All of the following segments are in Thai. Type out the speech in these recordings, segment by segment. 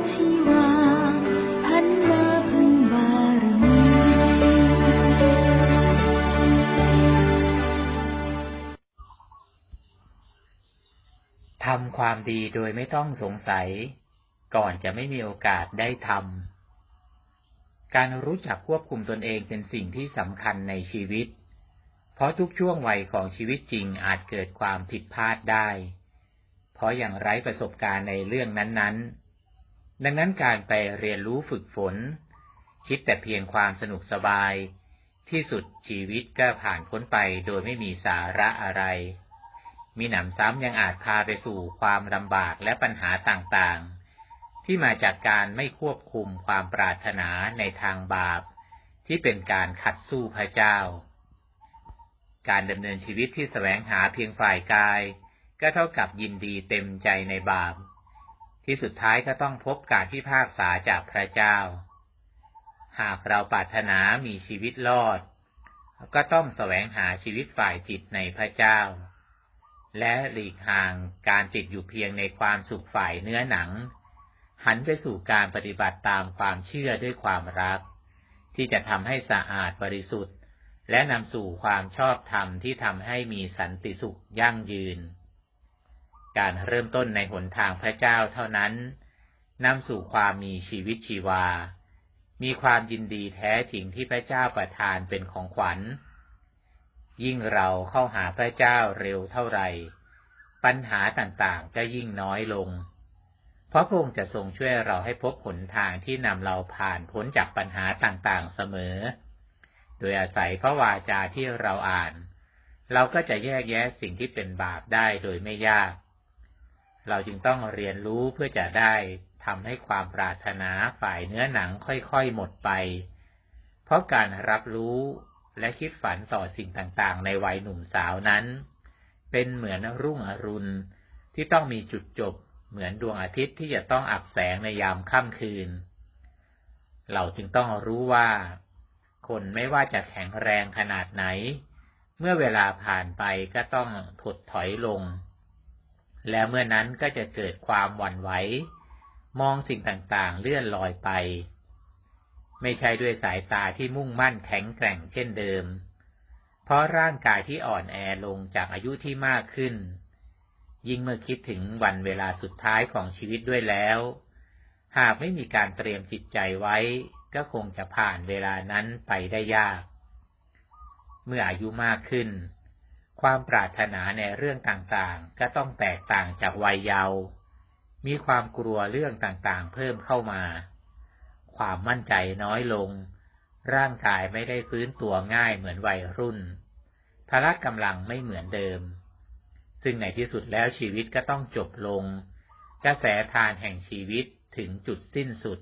ทำความดีโดยไม่ต้องสงสัย ก่อนจะไม่มีโอกาสได้ทำ การรู้จักควบคุมตนเองเป็นสิ่งที่สำคัญในชีวิต เพราะทุกช่วงวัยของชีวิตจริงอาจเกิดความผิดพลาดได้ เพราะอย่างไร้ประสบการณ์ในเรื่องนั้นๆ ดังนั้นการไปเรียนรู้ฝึกฝน คิดแต่เพียงความสนุกสบาย ที่สุดชีวิตก็ผ่านพ้นไปโดยไม่มีสาระอะไร มีหนำซ้ำยังอาจพาไปสู่ความลำบากและปัญหาต่างๆ ที่มาจากการไม่ควบคุมความปรารถนาในทางบาป ที่เป็นการขัดสู้พระเจ้า การดำเนินชีวิตที่แสวงหาเพียงฝ่ายกาย ก็เท่ากับยินดีเต็มใจในบาป ที่สุดท้ายก็ต้องพบการพิพากษาจากพระเจ้า หากเราปรารถนามีชีวิตรอด ก็ต้องแสวงหาชีวิตฝ่ายจิตในพระเจ้า และหลีกห่างการติดอยู่เพียงในความสุขฝ่ายเนื้อหนัง หันไปสู่การปฏิบัติตามความเชื่อด้วยความรัก ที่จะทำให้สะอาดบริสุทธิ์ และนำสู่ความชอบธรรมที่ทำให้มีสันติสุขยั่งยืน การเริ่มต้นในหนทางพระเจ้าเท่านั้นนำสู่ความมีชีวิตชีวา มีความยินดีแท้จริงที่พระเจ้าประทานเป็นของขวัญ ยิ่งเราเข้าหาพระเจ้าเร็วเท่าไหร่ ปัญหาต่างๆก็ยิ่งน้อยลง เพราะพระองค์จะทรงช่วยเราให้พบหนทางที่นำเราผ่านพ้นจากปัญหาต่างๆเสมอ โดยอาศัยพระวาจาที่เราอ่าน เราก็จะแยกแยะสิ่งที่เป็นบาปได้โดยไม่ยาก เราจึงต้องเรียนรู้เพื่อจะได้ทำให้ความปรารถนาฝ่ายเนื้อหนังค่อยๆหมดไป เพราะการรับรู้และคิดฝันต่อสิ่งต่างๆ ในวัยหนุ่มสาวนั้น เป็นเหมือนรุ่งอรุณที่ต้องมีจุดจบ เหมือนดวงอาทิตย์ที่จะต้องอับแสงในยามค่ำคืน เราจึงต้องรู้ว่า คนไม่ว่าจะแข็งแรงขนาดไหน เมื่อเวลาผ่านไปก็ต้องถดถอยลง และเมื่อนั้นก็จะเกิดความหวั่นไหว มองสิ่งต่างๆ เลื่อนลอยไป ไม่ใช่ด้วยสายตาที่มุ่งมั่นแข็งแกร่งเช่นเดิม เพราะร่างกายที่อ่อนแอลงจากอายุที่มากขึ้น ยิ่งเมื่อคิดถึงวันเวลาสุดท้ายของชีวิตด้วยแล้ว หากไม่มีการเตรียมจิตใจไว้ ก็คงจะผ่านเวลานั้นไปได้ยาก เมื่ออายุมากขึ้น ความปรารถนาในเรื่องต่างๆ ก็ต้องแตกต่างจากวัยเยาว์ มีความกลัวเรื่องต่างๆ เพิ่มเข้ามา ความมั่นใจน้อยลง ร่างกายไม่ได้ฟื้นตัวง่ายเหมือนวัยรุ่น พละกำลังไม่เหมือนเดิม ซึ่งในที่สุดแล้วชีวิตก็ต้องจบลง กระแสทานแห่งชีวิตถึงจุดสิ้นสุด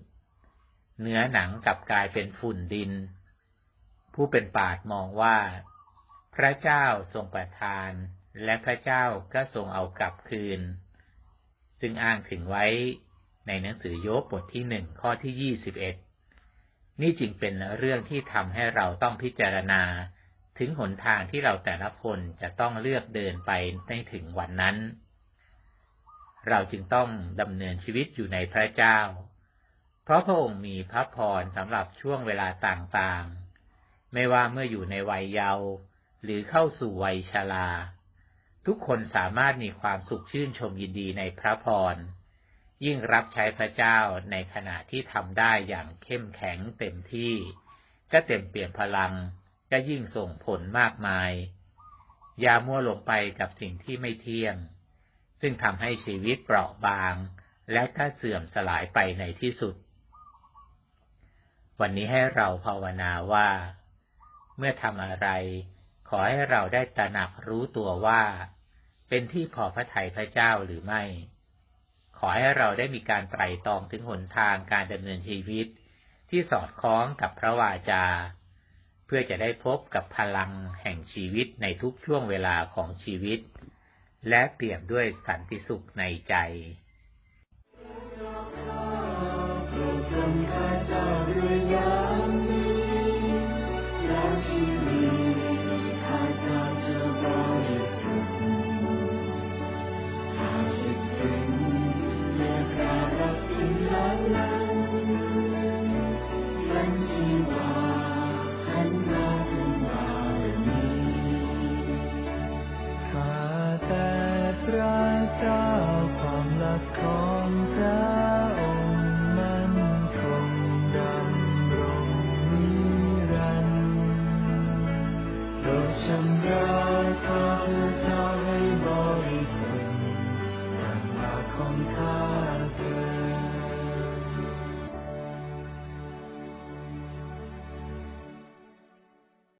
เนื้อหนังกลับกลายเป็นฝุ่นดิน ผู้เป็นปาดมองว่า พระเจ้าทรงประทาน และพระเจ้าก็ทรงเอากลับคืน ซึ่งอ้างถึงไว้ในหนังสือโยบบทที่หนึ่งข้อที่ยี่สิบเอ็ดนี่จึงเป็นเรื่องที่ทำให้เราต้องพิจารณา ถึงหนทางที่เราแต่ละคนจะต้องเลือกเดินไปในถึงวันนั้น เราจึงต้องดำเนินชีวิตอยู่ในพระเจ้า เพราะพระองค์มีพระพรสำหรับช่วงเวลาต่างๆ ไม่ว่าเมื่ออยู่ในวัยเยาว์ หรือเข้าสู่วัยชรา ทุกคนสามารถมีความสุขชื่นชมยินดีในพระพร ยิ่งรับใช้พระเจ้าในขณะที่ทำได้อย่างเข้มแข็งเต็มที่ ก็เต็มเปี่ยมพลังก็ยิ่งส่งผลมากมาย อย่ามัวหลงไปกับสิ่งที่ไม่เที่ยง ซึ่งทำให้ชีวิตเปราะบาง และก็เสื่อมสลายไปในที่สุด วันนี้ให้เราภาวนาว่า เมื่อทำอะไร ขอให้เราได้ตระหนักรู้ตัวว่า เป็นที่พอพระทัยพระเจ้าหรือไม่ ขอให้เราได้มีการไตร่ตรองถึงหนทางการดำเนินชีวิต ที่สอดคล้องกับพระวาจา เพื่อจะได้พบกับพลังแห่งชีวิตในทุกช่วงเวลาของชีวิต และเปี่ยมด้วยสันติสุขในใจ